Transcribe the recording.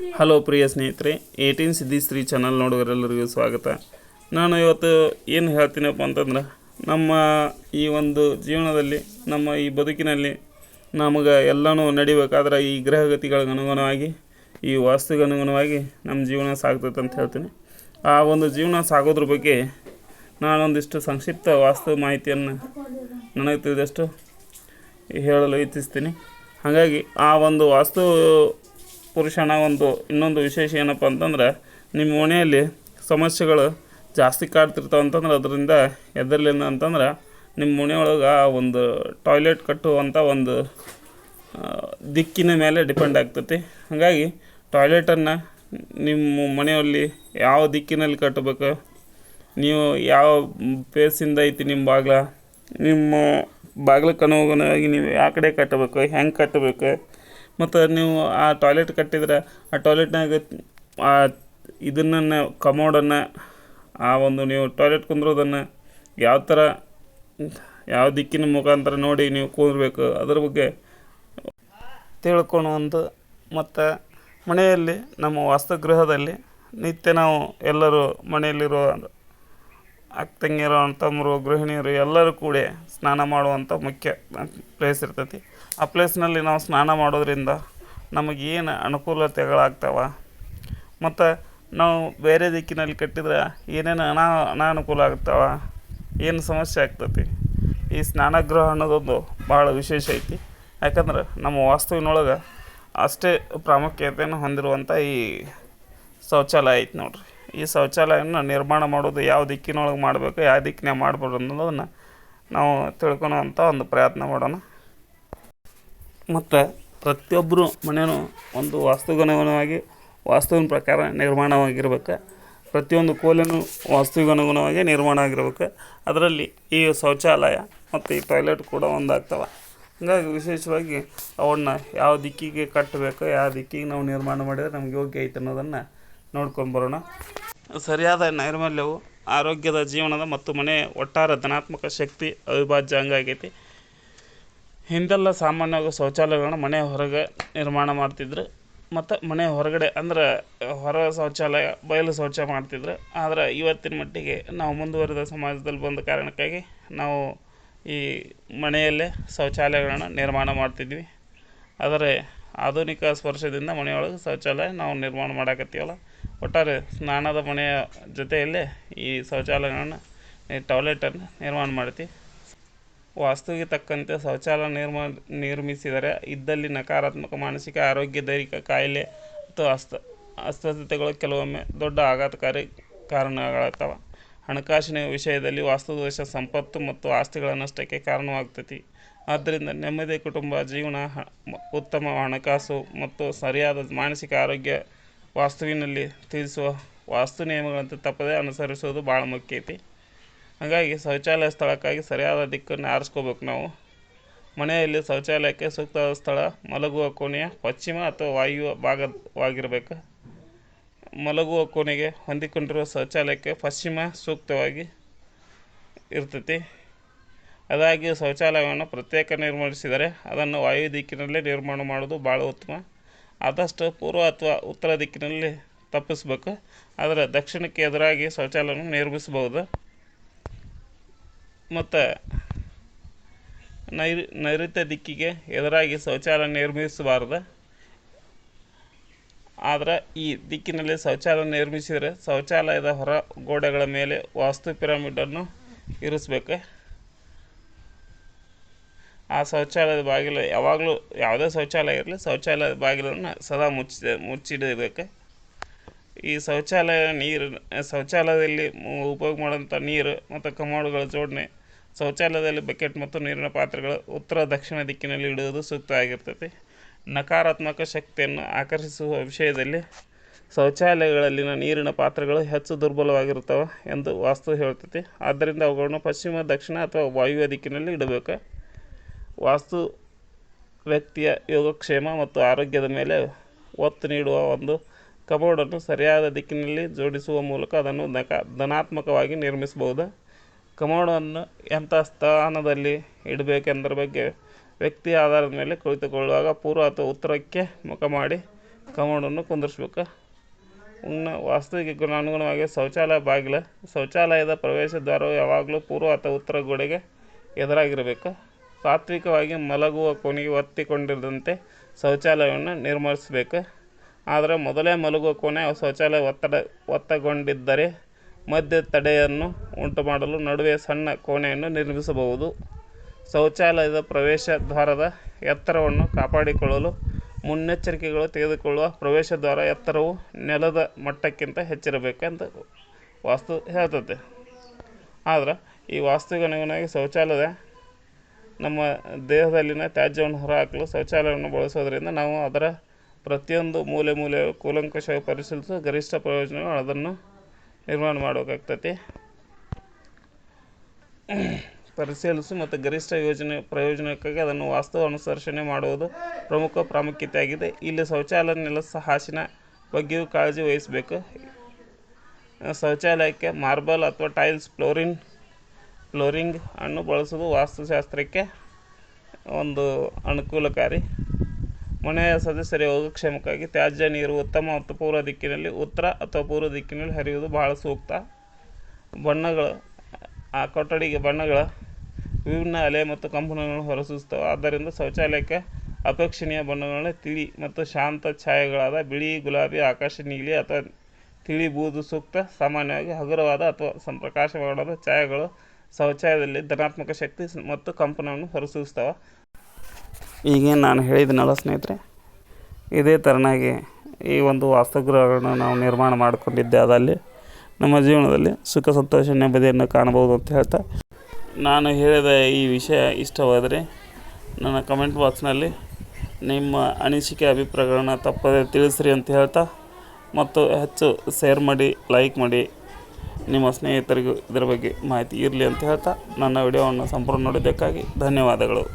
Hello ಪ್ರಿಯ ಸ್ನೇಹಿತರೆ eighteen ಸಿದ್ಧಿಸ್ತ್ರೀ channel ನೋಡುವರೆಲ್ಲರಿಗೂ ಸ್ವಾಗತ. ನಾನು ಇವತ್ತು ಏನು ಹೇಳ್ತೀನಪ್ಪ ಅಂತಂದ್ರೆ, ನಮ್ಮ ಈ ಒಂದು ಜೀವನದಲ್ಲಿ, ನಮ್ಮ ಈ ಬದುಕಿನಲ್ಲಿ ನಮಗೆ ಎಲ್ಲನೂ ನಡಿಬೇಕಾದ್ರೆ ಈ ಗ್ರಹಗತಿಗಳಿಗೆ ಅನುಗುಣವಾಗಿ, ಈ ವಾಸ್ತುಗೆ ಅನುಗುಣವಾಗಿ ನಮ್ಮ ಜೀವನ ಸಾಗ್ತೈತೆ ಅಂತ ಹೇಳ್ತೀನಿ. ಆ ಒಂದು ಜೀವನ ಸಾಗೋದ್ರ ಬಗ್ಗೆ ನಾನೊಂದಿಷ್ಟು ಸಂಕ್ಷಿಪ್ತ ವಾಸ್ತು ಮಾಹಿತಿಯನ್ನು ನನಗೆ ತಿಳಿದಷ್ಟು ಹೇಳಲು ಇಚ್ಛಿಸ್ತೀನಿ ಹಾಗಾಗಿ ಆ ಒಂದು ವಾಸ್ತು ಪುರುಷನ ಒಂದು ಇನ್ನೊಂದು ವಿಶೇಷ ಏನಪ್ಪ ಅಂತಂದ್ರೆ ನಿಮ್ಮ ಮನೆಯಲ್ಲಿ ಸಮಸ್ಯೆಗಳು ಜಾಸ್ತಿ ಕಾಡ್ತಿರ್ತಾವೆ ಅಂತಂದ್ರೆ ಅದರಿಂದ ಎದರ್ಲಿಂದ ಅಂತಂದ್ರೆ ನಿಮ್ಮ ಮನೆಯೊಳಗೆ ಆ ಒಂದು ಟಾಯ್ಲೆಟ್ ಕಟ್ಟುವಂಥ ಒಂದು ದಿಕ್ಕಿನ ಮೇಲೆ ಡಿಪೆಂಡ್ ಆಗ್ತೈತಿ. ಹಾಗಾಗಿ ಟಾಯ್ಲೆಟನ್ನು ನಿಮ್ಮ ಮನೆಯಲ್ಲಿ ಯಾವ ದಿಕ್ಕಿನಲ್ಲಿ ಕಟ್ಟಬೇಕು, ನೀವು ಯಾವ ಪೇಸಿಂದ ಐತಿ ನಿಮ್ಮ ಬಾಗ್ಲ, ನಿಮ್ಮ ಬಾಗ್ಲಕ್ಕೆ ಅನುಗುಣವಾಗಿ ನೀವು ಯಾವ ಕಡೆ ಕಟ್ಟಬೇಕು, ಹೆಂಗೆ ಕಟ್ಟಬೇಕು ಮತ್ತು ನೀವು ಆ ಟಾಯ್ಲೆಟ್ ಕಟ್ಟಿದ್ರೆ ಆ ಟಾಯ್ಲೆಟ್ನಾಗ ಆ ಇದನ್ನು ಕಮೋಡನ್ನು ಆ ಒಂದು ನೀವು ಟಾಯ್ಲೆಟ್ ಕುಂದ್ರೋದನ್ನು ಯಾವ ಥರ ಯಾವ ದಿಕ್ಕಿನ ಮುಖಾಂತರ ನೋಡಿ ನೀವು ಕೂರ್ಬೇಕು, ಅದ್ರ ಬಗ್ಗೆ ತಿಳ್ಕೊಳುವಂಥ ಮತ್ತು ಮನೆಯಲ್ಲಿ ನಮ್ಮ ವಾಸ್ತುಗೃಹದಲ್ಲಿ ನಿತ್ಯ ನಾವು ಎಲ್ಲರೂ ಮನೆಯಲ್ಲಿರೋ ಅಕ್ಕ ತಂಗಿಯರು ತಮ್ಮರು ಗೃಹಿಣಿಯರು ಎಲ್ಲರೂ ಕೂಡಿ ಸ್ನಾನ ಮಾಡುವಂಥ ಮುಖ್ಯ ಪ್ಲೇಸ್ ಇರ್ತೈತಿ. ಆ ಪ್ಲೇಸ್ನಲ್ಲಿ ನಾವು ಸ್ನಾನ ಮಾಡೋದ್ರಿಂದ ನಮಗೇನು ಅನುಕೂಲತೆಗಳಾಗ್ತಾವ? ಮತ್ತು ನಾವು ಬೇರೆ ದಿಕ್ಕಿನಲ್ಲಿ ಕಟ್ಟಿದ್ರೆ ಏನೇನು ಅನಾ, ಅನಾನುಕೂಲ ಆಗ್ತಾವ? ಏನು ಸಮಸ್ಯೆ ಆಗ್ತೈತಿ? ಈ ಸ್ನಾನಗೃಹ ಅನ್ನೋದೊಂದು ಭಾಳ ವಿಶೇಷ ಐತಿ. ಯಾಕಂದ್ರೆ ನಮ್ಮ ವಾಸ್ತುವಿನೊಳಗೆ ಅಷ್ಟೇ ಪ್ರಾಮುಖ್ಯತೆಯನ್ನು ಹೊಂದಿರುವಂಥ ಈ ಶೌಚಾಲಯ ಐತಿ ನೋಡ್ರಿ. ಈ ಶೌಚಾಲಯನ ನಿರ್ಮಾಣ ಮಾಡೋದು ಯಾವ ದಿಕ್ಕಿನೊಳಗೆ ಮಾಡಬೇಕು, ಯಾವ ದಿಕ್ಕಿನಾಗ ಮಾಡ್ಬೋದು ಅನ್ನೋದನ್ನು ನಾವು ತಿಳ್ಕೊಳೋವಂಥ ಒಂದು ಪ್ರಯತ್ನ ಮಾಡೋಣ. ಮತ್ತು ಪ್ರತಿಯೊಬ್ಬರು ಮನೆಯೂ ಒಂದು ವಾಸ್ತುಗನುಗುಣವಾಗಿ, ವಾಸ್ತುವಿನ ಪ್ರಕಾರ ನಿರ್ಮಾಣವಾಗಿರ್ಬೇಕು. ಪ್ರತಿಯೊಂದು ಕೋಲನ್ನು ವಾಸ್ತುಗನುಗುಣವಾಗಿ ನಿರ್ಮಾಣ ಆಗಿರ್ಬೇಕು. ಅದರಲ್ಲಿ ಈ ಶೌಚಾಲಯ ಮತ್ತು ಈ ಟಾಯ್ಲೆಟ್ ಕೂಡ ಒಂದಾಗ್ತವೆ. ಹಾಗಾಗಿ ವಿಶೇಷವಾಗಿ ಅವನ್ನ ಯಾವ ದಿಕ್ಕಿಗೆ ಕಟ್ಟಬೇಕು, ಯಾವ ದಿಕ್ಕಿಗೆ ನಾವು ನಿರ್ಮಾಣ ಮಾಡಿದರೆ ನಮ್ಗೆ ಯೋಗ್ಯ ಐತೆ ಅನ್ನೋದನ್ನು ನೋಡ್ಕೊಂಡು ಬರೋಣ. ಸರಿಯಾದ ನೈರ್ಮಲ್ಯವು ಆರೋಗ್ಯದ ಜೀವನದ ಮತ್ತು ಮನೆ ಒಟ್ಟಾರೆ ಧನಾತ್ಮಕ ಶಕ್ತಿ ಅವಿಭಾಜ್ಯ ಅಂಗ ಆಗೈತಿ. ಹಿಂದೆಲ್ಲ ಸಾಮಾನ್ಯವಾಗಿ ಶೌಚಾಲಯಗಳನ್ನ ಮನೆ ಹೊರಗೆ ನಿರ್ಮಾಣ ಮಾಡ್ತಿದ್ರು. ಮತ್ತು ಮನೆ ಹೊರಗಡೆ ಅಂದ್ರೆ ಹೊರ ಶೌಚಾಲಯ, ಬಯಲು ಶೌಚ ಮಾಡ್ತಿದ್ರು. ಆದರೆ ಇವತ್ತಿನ ಮಟ್ಟಿಗೆ ನಾವು ಮುಂದುವರೆದ ಸಮಾಜದಲ್ಲಿ ಬಂದ ಕಾರಣಕ್ಕಾಗಿ ನಾವು ಈ ಮನೆಯಲ್ಲೇ ಶೌಚಾಲಯಗಳನ್ನು ನಿರ್ಮಾಣ ಮಾಡ್ತಿದ್ವಿ. ಆದರೆ ಆಧುನಿಕ ಸ್ಪರ್ಶದಿಂದ ಮನೆಯೊಳಗೆ ಶೌಚಾಲಯ ನಾವು ನಿರ್ಮಾಣ ಮಾಡಾಕತ್ತೀವಲ್ಲ. ಒಟ್ಟಾರೆ ಸ್ನಾನದ ಮನೆಯ ಜೊತೆಯಲ್ಲೇ ಈ ಶೌಚಾಲಯಗಳನ್ನು ಈ ಟಾಯ್ಲೆಟನ್ನು ನಿರ್ಮಾಣ ಮಾಡ್ತಿ ವಾಸ್ತುವಿಗೆ ತಕ್ಕಂತೆ ಶೌಚಾಲಯ ನಿರ್ಮ, ನಿರ್ಮಿಸಿದರೆ ಇದ್ದಲ್ಲಿ ನಕಾರಾತ್ಮಕ ಮಾನಸಿಕ, ಆರೋಗ್ಯ, ದೈಹಿಕ ಕಾಯಿಲೆ ಅಥವಾ ಅಸ್ತ, ಅಸ್ವಸ್ಥತೆಗಳು ಕೆಲವೊಮ್ಮೆ ದೊಡ್ಡ ಆಘಾತಕಾರಿ ಕಾರಣಗಳಾಗ್ತವೆ. ಹಣಕಾಸಿನ ವಿಷಯದಲ್ಲಿ ವಾಸ್ತುದೋಷ, ಸಂಪತ್ತು ಮತ್ತು ಆಸ್ತಿಗಳ ನಷ್ಟಕ್ಕೆ ಕಾರಣವಾಗ್ತೈತಿ. ಆದ್ದರಿಂದ ನೆಮ್ಮದಿ ಕುಟುಂಬ, ಜೀವನ ಉತ್ತಮ ಹಣಕಾಸು ಮತ್ತು ಸರಿಯಾದ ಮಾನಸಿಕ, ಆರೋಗ್ಯ ವಾಸ್ತುವಿನಲ್ಲಿ ತಿಳಿಸುವ ವಾಸ್ತು ನಿಯಮಗಳಂತೆ ತಪ್ಪದೇ ಅನುಸರಿಸುವುದು ಭಾಳ ಮುಖ್ಯ ಐತಿ. ಹಾಗಾಗಿ ಶೌಚಾಲಯ ಸ್ಥಳಕ್ಕಾಗಿ ಸರಿಯಾದ ದಿಕ್ಕನ್ನು ಆರಿಸ್ಕೋಬೇಕು ನಾವು. ಮನೆಯಲ್ಲಿ ಶೌಚಾಲಯಕ್ಕೆ ಸೂಕ್ತವಾದ ಸ್ಥಳ ಮಲಗುವ ಕೋಣೆಯ ಪಶ್ಚಿಮ ಅಥವಾ ವಾಯುವ ಭಾಗವಾಗಿರಬೇಕು. ಮಲಗುವ ಕೋಣೆಗೆ ಹೊಂದಿಕೊಂಡಿರುವ ಶೌಚಾಲಯಕ್ಕೆ ಪಶ್ಚಿಮ ಸೂಕ್ತವಾಗಿ ಇರ್ತೈತಿ. ಅದಾಗಿ ಶೌಚಾಲಯವನ್ನು ಪ್ರತ್ಯೇಕ ನಿರ್ಮಿಸಿದರೆ ಅದನ್ನು ವಾಯು ದಿಕ್ಕಿನಲ್ಲೇ ನಿರ್ಮಾಣ ಮಾಡೋದು ಭಾಳ ಉತ್ತಮ. ಆದಷ್ಟು ಪೂರ್ವ ಅಥವಾ ಉತ್ತರ ದಿಕ್ಕಿನಲ್ಲಿ ತಪ್ಪಿಸ್ಬೇಕು. ಆದರೆ ದಕ್ಷಿಣಕ್ಕೆ ಎದುರಾಗಿ ಶೌಚಾಲಯವನ್ನು ನಿರ್ಮಿಸಬಹುದು. ಮತ್ತು ನೈರ್ ನೈಋತ್ಯ ದಿಕ್ಕಿಗೆ ಎದುರಾಗಿ ಶೌಚಾಲಯ ನಿರ್ಮಿಸಬಾರ್ದು. ಆದರೆ ಈ ದಿಕ್ಕಿನಲ್ಲಿ ಶೌಚಾಲಯ ನಿರ್ಮಿಸಿದರೆ ಶೌಚಾಲಯದ ಹೊರ ಗೋಡೆಗಳ ಮೇಲೆ ವಾಸ್ತು ಪಿರಮಿಡನ್ನು ಇರಿಸ್ಬೇಕು. ಆ ಶೌಚಾಲಯದ ಬಾಗಿಲು ಯಾವಾಗಲೂ ಯಾವುದೇ ಶೌಚಾಲಯ ಇರಲಿ, ಶೌಚಾಲಯದ ಬಾಗಿಲನ್ನು ಸದಾ ಮುಚ್ಚಿ ಮುಚ್ಚಿಡಬೇಕು. ಈ ಶೌಚಾಲಯ ನೀರು, ಶೌಚಾಲಯದಲ್ಲಿ ಉಪಯೋಗ ಮಾಡುವಂಥ ನೀರು ಮತ್ತು ಕಮೋಡುಗಳ ಜೋಡಣೆ, ಶೌಚಾಲಯದಲ್ಲಿ ಬಕೆಟ್ ಮತ್ತು ನೀರಿನ ಪಾತ್ರೆಗಳು ಉತ್ತರ, ದಕ್ಷಿಣ ದಿಕ್ಕಿನಲ್ಲಿ ಇಡುವುದು ಸೂಕ್ತ ಆಗಿರ್ತೈತಿ ನಕಾರಾತ್ಮಕ ಶಕ್ತಿಯನ್ನು ಆಕರ್ಷಿಸುವ ವಿಷಯದಲ್ಲಿ ಶೌಚಾಲಯಗಳಲ್ಲಿನ ನೀರಿನ ಪಾತ್ರೆಗಳು ಹೆಚ್ಚು ದುರ್ಬಲವಾಗಿರ್ತವೆ ಎಂದು ವಾಸ್ತು ಹೇಳ್ತೈತಿ ಆದ್ದರಿಂದ ಅವುಗಳನ್ನು ಪಶ್ಚಿಮ, ದಕ್ಷಿಣ ಅಥವಾ ವಾಯುವ್ಯ ದಿಕ್ಕಿನಲ್ಲಿ ಇಡಬೇಕು. ವಾಸ್ತು ವ್ಯಕ್ತಿಯ ಯೋಗಕ್ಷೇಮ ಮತ್ತು ಆರೋಗ್ಯದ ಮೇಲೆ ಒತ್ತು ನೀಡುವ ಒಂದು ಕಬೋರ್ಡನ್ನು ಸರಿಯಾದ ದಿಕ್ಕಿನಲ್ಲಿ ಜೋಡಿಸುವ ಮೂಲಕ ಅದನ್ನು ನಕ ಧನಾತ್ಮಕವಾಗಿ ನಿರ್ಮಿಸಬಹುದು. ಕಮೋಡನ್ನು ಎಂಥ ಸ್ಥಾನದಲ್ಲಿ ಇಡಬೇಕೆಂದರ ಬಗ್ಗೆ ವ್ಯಕ್ತಿ ಆಧಾರದ ಮೇಲೆ ಕುಳಿತುಕೊಳ್ಳುವಾಗ ಪೂರ್ವ ಅಥವಾ ಉತ್ತರಕ್ಕೆ ಮುಖ ಮಾಡಿ ಕಮೋಡನ್ನು ಕುಂದಿರಿಸ್ಬೇಕು. ಇನ್ನು ವಾಸ್ತುವಿಗೆ ಗುಣ ಅನುಗುಣವಾಗಿ ಶೌಚಾಲಯ ಬಾಗಿಲು, ಶೌಚಾಲಯದ ಪ್ರವೇಶ ದ್ವಾರವು ಯಾವಾಗಲೂ ಪೂರ್ವ ಅಥವಾ ಉತ್ತರ ಗೋಡೆಗೆ ಎದುರಾಗಿರಬೇಕು. ತಾತ್ವಿಕವಾಗಿ ಮಲಗುವ ಕೋಣೆಗೆ ಒತ್ತಿಕೊಂಡಿರದಂತೆ ಶೌಚಾಲಯವನ್ನು ನಿರ್ಮಿಸಬೇಕು. ಆದರೆ ಮೊದಲೇ ಮಲಗುವ ಕೋಣೆ ಶೌಚಾಲಯ ಒತ್ತಡ, ಒತ್ತಗೊಂಡಿದ್ದರೆ ಮಧ್ಯ ತಡೆಯನ್ನು ಉಂಟು ಮಾಡಲು ನಡುವೆ ಸಣ್ಣ ಕೋಣೆಯನ್ನು ನಿರ್ಮಿಸಬಹುದು. ಶೌಚಾಲಯದ ಪ್ರವೇಶ ದ್ವಾರದ ಎತ್ತರವನ್ನು ಕಾಪಾಡಿಕೊಳ್ಳಲು ಮುನ್ನೆಚ್ಚರಿಕೆಗಳು ತೆಗೆದುಕೊಳ್ಳುವ ಪ್ರವೇಶ ದ್ವಾರ ಎತ್ತರವು ನೆಲದ ಮಟ್ಟಕ್ಕಿಂತ ಹೆಚ್ಚಿರಬೇಕೆಂದು ವಾಸ್ತು ಹೇಳ್ತದೆ ಆದ್ರೆ ಈ ವಾಸ್ತುವಿಗೆ ಶೌಚಾಲಯದ ಶೌಚಾಲಯ ನಮ್ಮ ದೇಹದಲ್ಲಿನ ತ್ಯಾಜ್ಯವನ್ನು ಹೊರಹಾಕಲು ಶೌಚಾಲಯವನ್ನು ಬಳಸೋದರಿಂದ ನಾವು ಅದರ ಪ್ರತಿಯೊಂದು ಮೂಲೆ ಮೂಲೆ ಕೂಲಂಕಷವಾಗಿ ಪರಿಶೀಲಿಸಿ ಗರಿಷ್ಠ ಪ್ರಯೋಜನಗಳು ಅದನ್ನು ನಿರ್ಮಾಣ ಮಾಡಬೇಕಾಗ್ತೈತಿ. ಪರಿಶೀಲಿಸಿ ಮತ್ತು ಗರಿಷ್ಠ ಯೋಜನೆ ಪ್ರಯೋಜನಕ್ಕಾಗಿ ಅದನ್ನು ವಾಸ್ತು ಅನುಸರಿಸಣೆ ಮಾಡುವುದು ಪ್ರಮುಖ ಪ್ರಾಮುಖ್ಯತೆಯಾಗಿದೆ. ಇಲ್ಲಿ ಶೌಚಾಲಯ ನೆಲಸ ಹಾಸಿನ ಬಗ್ಗೆಯೂ ಕಾಳಜಿ ವಹಿಸಬೇಕು. ಶೌಚಾಲಯಕ್ಕೆ ಮಾರ್ಬಲ್ ಅಥವಾ ಟೈಲ್ಸ್, ಫ್ಲೋರಿನ್ ಫ್ಲೋರಿಂಗ್ ಅನ್ನು ಬಳಸುವುದು ವಾಸ್ತುಶಾಸ್ತ್ರಕ್ಕೆ ಒಂದು ಅನುಕೂಲಕಾರಿ. ಮನೆಯ ಸದಸ್ಯರ ಯೋಗಕ್ಷೇಮಕ್ಕಾಗಿ ತ್ಯಾಜ್ಯ, ನೀರು ಉತ್ತಮ ಮತ್ತು ಪೂರ್ವ ದಿಕ್ಕಿನಲ್ಲಿ ಉತ್ತರ ಅಥವಾ ಪೂರ್ವ ದಿಕ್ಕಿನಲ್ಲಿ ಹರಿಯುವುದು ಬಹಳ ಸೂಕ್ತ. ಬಣ್ಣಗಳು, ಆ ಕೊಠಡಿಗೆ ಬಣ್ಣಗಳ ವಿಭಿನ್ನ ಅಲೆ ಮತ್ತು ಕಂಪನಗಳನ್ನು ಹೊರಸೂಸ್ತವೆ ಆದ್ದರಿಂದ ಶೌಚಾಲಯಕ್ಕೆ ಅಪೇಕ್ಷಣೀಯ ಬಣ್ಣಗಳನ್ನು ತಿಳಿ ಮತ್ತು ಶಾಂತ ಛಾಯೆಗಳಾದ ಬಿಳಿ, ಗುಲಾಬಿ, ಆಕಾಶ, ನೀಲಿ ಅಥವಾ ತಿಳಿ ಬೂದು ಸೂಕ್ತ, ಸಾಮಾನ್ಯವಾಗಿ ಹಗುರವಾದ ಅಥವಾ ಸಂಪ್ರಕಾಶವಾದ ಛಾಯೆಗಳು ಶೌಚಾಲಯದಲ್ಲಿ ಧನಾತ್ಮಕ ಶಕ್ತಿ ಮತ್ತು ಕಂಪನವನ್ನು ಹೊರಸೂಸ್ತವೆ ಈಗೇನು ನಾನು ಹೇಳಿದ್ನಲ್ಲ ಸ್ನೇಹಿತರೆ, ಇದೇ ಥರನಾಗಿ ಈ ಒಂದು ವಾಸ್ತುಗೃಹಗಳನ್ನು ನಾವು ನಿರ್ಮಾಣ ಮಾಡಿಕೊಂಡಿದ್ದೆ. ಅದಲ್ಲಿ ನಮ್ಮ ಜೀವನದಲ್ಲಿ ಸುಖ, ಸಂತೋಷ, ನೆಮ್ಮದಿಯನ್ನು ಕಾಣಬಹುದು ಅಂತ ಹೇಳ್ತಾ ನಾನು ಹೇಳಿದ ಈ ವಿಷಯ ಇಷ್ಟವಾದರೆ ನನ್ನ ಕಮೆಂಟ್ ಬಾಕ್ಸ್ನಲ್ಲಿ ನಿಮ್ಮ ಅನಿಸಿಕೆ, ಅಭಿಪ್ರಾಯಗಳನ್ನ ತಪ್ಪದೇ ತಿಳಿಸ್ರಿ ಅಂತ ಹೇಳ್ತಾ, ಮತ್ತು ಹೆಚ್ಚು ಶೇರ್ ಮಾಡಿ ಲೈಕ್ ಮಾಡಿ ನಿಮ್ಮ ಸ್ನೇಹಿತರಿಗೂ ಇದರ ಬಗ್ಗೆ ಮಾಹಿತಿ ಇರಲಿ ಅಂತ ಹೇಳ್ತಾ ನನ್ನ ವಿಡಿಯೋವನ್ನು ಸಂಪೂರ್ಣ ನೋಡಿದ್ದಕ್ಕಾಗಿ ಧನ್ಯವಾದಗಳು.